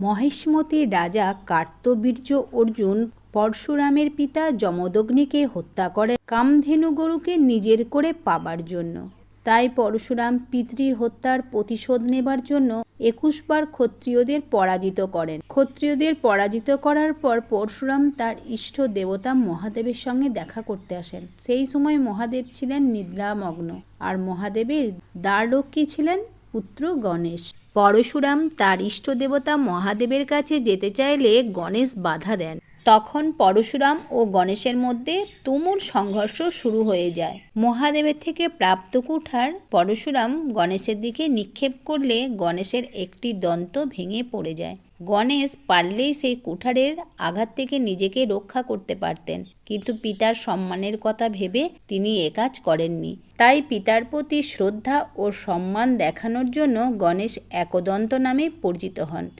মহেশমতির রাজা কার্তবীর্য অর্জুন পরশুরামের পিতা যমদগ্নিকে হত্যা করে কামধেনু গরুকে নিজের করে পাবার জন্য। তাই পরশুরাম পিতৃ হত্যার প্রতিশোধ নেবার জন্য একুশবার ক্ষত্রিয়দের পরাজিত করেন। ক্ষত্রিয়দের পরাজিত করার পর পরশুরাম তার ইষ্ট দেবতা মহাদেবের সঙ্গে দেখা করতে আসেন। সেই সময় মহাদেব ছিলেন নিদ্রামগ্ন আর মহাদেবের দ্বাররক্ষী ছিলেন পুত্র গণেশ। পরশুরাম তার ইষ্ট দেবতা মহাদেবের কাছে যেতে চাইলে গণেশ বাধা দেন। তখন পরশুরাম ও গণেশের মধ্যে তুমুল সংঘর্ষ শুরু হয়ে যায়। মহাদেবের থেকে প্রাপ্ত কুঠার পরশুরাম গণেশের দিকে নিক্ষেপ করলে গণেশের একটি দন্ত ভেঙে পড়ে যায়। গণেশ পারলেই সেই কুঠারের আঘাত থেকে নিজেকে রক্ষা করতে পারতেন। কিন্তু পিতার সম্মানের কথা ভেবে তিনি একাজ কাজ করেননি। তাই পিতার প্রতি শ্রদ্ধা ও সম্মান দেখানোর জন্য গণেশ একদন্ত নামে পরিচিত হন।